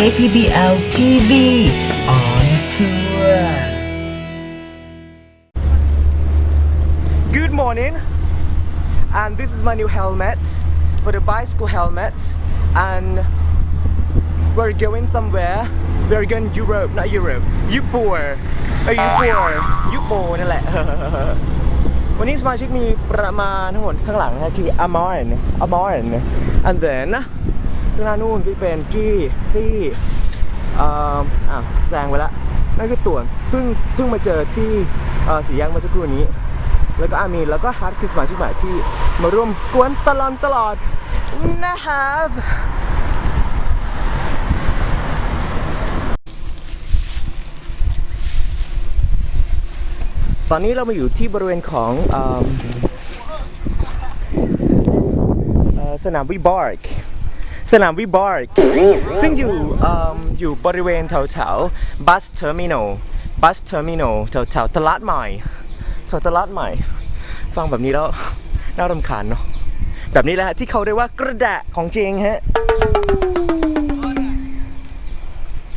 KPBL TV on tour. Good morning, and this is my new helmet for the bicycle helmet, and we're going somewhere. We're going Europe, not Europe. ญี่ปุ่นเอ้ยญี่ปุ่นญี่ปุ่นนั่นแหละ วันนี้สมาชิกมีประมาณทั้งหมดข้างหลังนะคืออามอนอามอน and then ข้างหน้านู่นก็เป็นกี้ฟี่เอ่อแซงไปละนั่นคือต่วนเพิ่งเพิ่งมาเจอที่เสีแยกเมื่อสักครู่นี้ แล้วก็อามีแล้วก็ฮาร์ดคือสมาชิกใหม่ที่มาร่วมกวนตลอดตลอดนะครับตอนนี้เรามาอยู่ที่บริเวณของอสนามวิบาร์ก สนามวิบาร์กซึ่งอยู่เอิ่มอยู่บริเวณแถวแถวบัสเทอร์มินอลบัสเทอร์มินอลแถวแถวตลาดใหม่แถวตลาดใหม่ ฟังแบบนี้แล้วน่ารำคาญเนาะแบบนี้แหละฮะที่เขาเรียกว่ากระแดะของจริงฮะ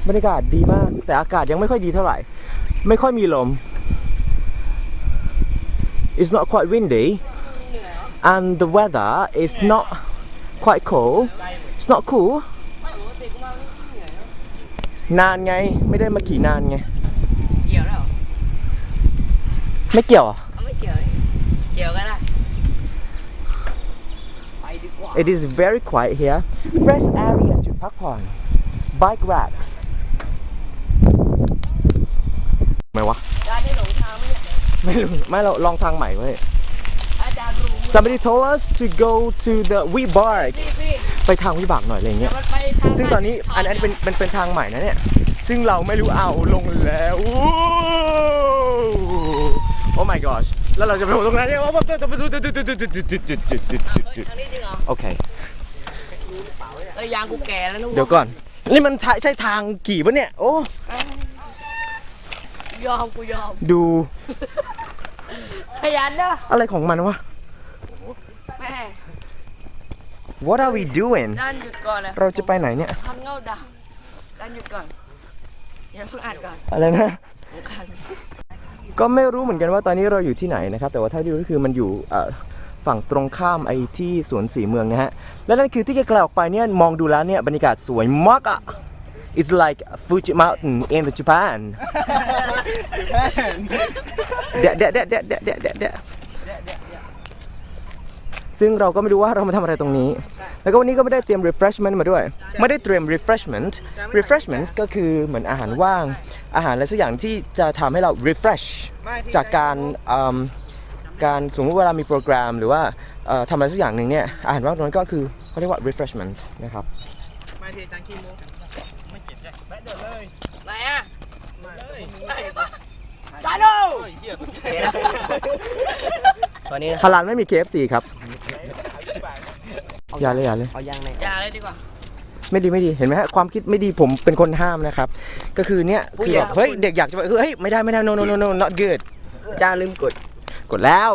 บรรยากาศดีมาก แต่อากาศยังไม่ค่อยดีเท่าไหร่ ไม่ค่อยมีลม It's not quite windy and the weather is not quite cold It's not cool นานไง ไม่ได้มาขี่นานไง เกี่ยวแล้วเหรอไม่เกี่ยวอะเอาไม่เกี่ยวเลยเกี่ยวกันละไปดีกว่า It is very quiet here rest area จุดพักผ่อน bike racks ไม่วะอาจารย์ได้หลงทางไหมเนี่ยไม่รู้ ไม่เราลองทางใหม่เว้ย อาจารย์รู้ somebody told us to go to the we bark พี่พี่ ไปทางวิบากหน่อยอะไรเดี๋เงี้ยวยมันไปทางซึ่งตอนนี้อันนั้นเป็นเป็นเป็นทางใหม่นะเนี่ย ซึ่งเราไม่รู้เอาลงแล้วโอ้ Oh my gosh แล้วเราจะไปลงตรงนั้นเนี่ยว่าทางนี้จริงเหรอโอเคเอ้ยยางกูแก่แล้วนุ๊กเดี๋ยวก่อน นี่มันทะใช่ทางกี่ปะเนี่ย โอ้ยอมกูยอม ดูขยันเด้ออะไรของมันวะแม่ What are we doing ด้านหยุดก่อนเราจะไปไหนเนี่ย ทำเงาดำด้านหยุดก่อนอย่าเพิ่งอ่านก่อนอะไรนะก็ไม่รู้เหมือนกันว่าตอนนี้เราอยู่ที่ไหนนะครับ แต่ว่าถ้าดูก็คือมันอยู่ฝั่งตรงข้ามไอ้ที่สวนสีเมืองนะฮะ และนั่นคือที่ไกลๆออกไปเนี่ยมองดูแล้วเนี่ยบรรยากาศสวยมากอะ It's like Fuji Mountain in the Japan เดะเดะเดะเดะเดะเดะเดะซึ่งเราก็ไม่รู้ว่าเรามาทำอะไรตรงนี้ แล้วก็วันนี้ก็ไม่ได้เตรียม refreshment มาด้วย ไม่ได้เตรียม refreshment refreshment ก็คือเหมือนอาหารว่าง อาหารอะไรสักอย่างที่จะทำให้เรา refresh จากการเอิ่มการสมมติเวลามีโปรแกรมหรือว่าเอ่อทำอะไรสักอย่างหนึ่งเนี่ย อาหารว่างตรงนั้นก็คือเขาเรียกว่า refreshment นะครับไหนอะจานโน่ตอนนี้นะฮาลานไม่มี KFC ครับ อย่าเลยอย่าเลย เอาย่างในอย่าเลยดีกว่า ไม่ดีไม่ดีเห็นไหมฮะความคิดไม่ดีผมเป็นคนห้ามนะครับ ก็คือเนี่ยคือแบบเฮ้ยเด็กอยากจะไปเฮ้ยไม่ได้ไม่ได้ no no no no not good จ้าลืมกดกดแล้ว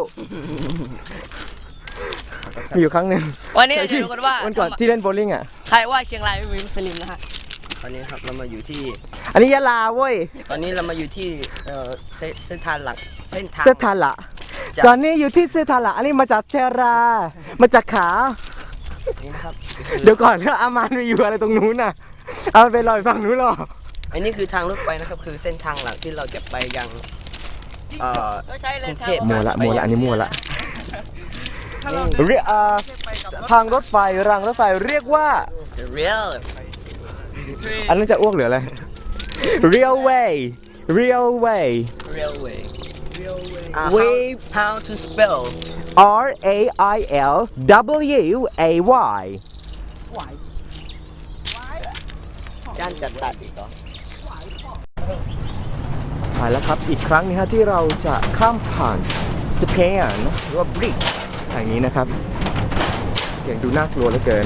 มีอยู่ครั้งหนึ่งวันนี้เราจะรู้กันว่าวันก่อนที่เล่นโบว์ลิ่งอะ ใครว่าเชียงรายไม่มีมุสลิมนะฮะตอนนี้ครับเรามาอยู่ที่ อันนี้ยะลาเว้ยตอนนี้เรามาอยู่ที่เอ่อเส้นเส้นทางหลักเส้นทางเซทาละจ้ะตอนนี้อยู่ที่เซทาละอันนี้มาจากเชรามาจากขา นี่นะครับเดี๋ยวก่อนแล้วอามานไปอยู่อะไรตรงนู้นน่ะ เอาไปลอยฝั่งนู้นหรอ อันนี้คือทางรถไฟนะครับ คือเส้นทางหลักที่เราจะไปยังเอ่อ ก็ใช้เลยกรุงเทพ มัวละมัวละอันนี้มัวละเรียกเอ่อทางรถไฟรางรถไฟเรียกว่า เรียลอันนั้นจะอ้วกหรืออะไร railway railway เรียลเวย์ way how to spell R A I L W A Y จ้านจัดตัดอีกเหรอผ่านแล้วครับอีกครั้งนะฮะที่เราจะข้ามผ่านสเปนหรือว่าบริดแห่งนี้นะครับ เสียงดูน่ากลัวเหลือเกิน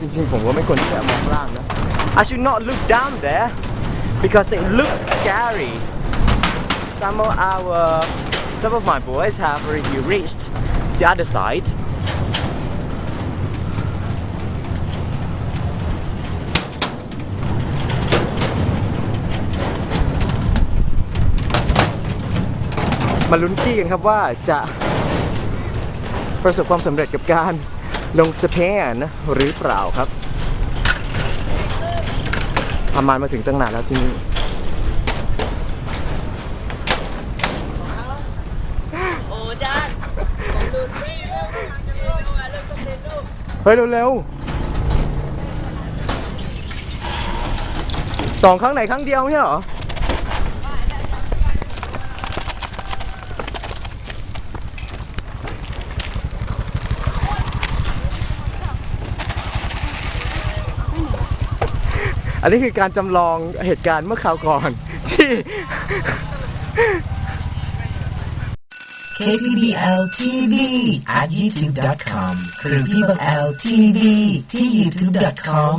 จริงๆ ผมก็ไม่ควรที่จะมองล่างนะ I should not look down there because it looks scary. Some of our, some of my boys have already reached the other side. มาลุ้นกี้กันครับว่าจะประสบความสำเร็จกับการลงสเปนหรือเปล่าครับ ประมาณมาถึงตั้งนานแล้วที่นี่โอ้จ้าเฮ้ยเร็วๆสองครั้งไหนครั้งเดียวไม่ใช่เหรอ อันนี้คือการจำลองเหตุการณ์เมื่อคราวก่อน ที่ KPBL TV at youtube.com หรือ PBL TV ที่ youtube.com